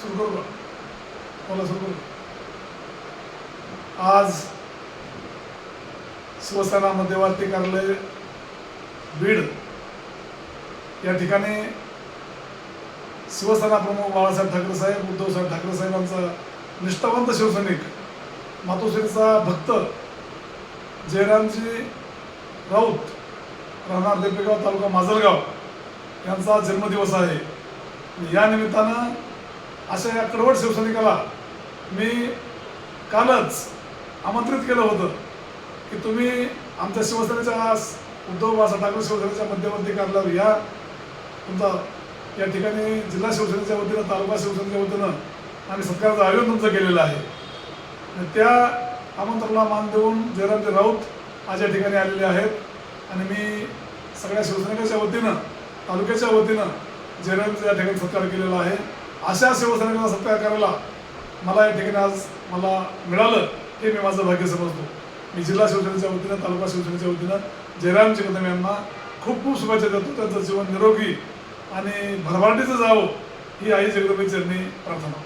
सुरू करू का सुरू करू आज शिवसेना मध्यवर्ती कार्यालय बीड. या ठिकाणी शिवसेना प्रमुख बाळासाहेब ठाकरे साहेब उद्धवसाहेब ठाकरे साहेबांचा निष्ठावंत शिवसैनिक मातोश्रीचा भक्त जयरामजी राऊत राहणार देपेगाव तालुका माजलगाव यांचा जन्मदिवस आहे. या निमित्तानं अशा या कडवट शिवसैनिकाला मी कालच आमंत्रित केलं होतं की तुम्ही आमच्या शिवसेनेच्या उद्धव बाळासाहेब ठाकरे शिवसेनेच्या मध्यवर्ती कार्यालयावर या. तुमचा या ठिकाणी जिल्हा शिवसेनेच्या वतीनं तालुका शिवसेनेच्या वतीनं आम्ही सत्काराचं आयोजन तुमचं केलेलं आहे. त्या आमंत्रणाला मान देऊन जयरामजी राऊत आज या ठिकाणी आलेले आहेत. आणि मी सगळ्या शिवसैनिकाच्या वतीनं तालुक्याच्या वतीनं जयरामचा या ठिकाणी सत्कार केलेला आहे. अशा शिवसैनिकांना सत्कार करायला मला या ठिकाणी आज मला मिळालं हे मी माझं भाग्य समजतो. मी जिल्हा शिवसेनेच्या वतीनं तालुका शिवसेनेच्या वतीनं जयराम कदम यांना खूप खूप शुभेच्छा देतो. त्यांचं जीवन निरोगी आणि भरभाटीचं जावं ही आई जगदंबेची चरणी प्रार्थना.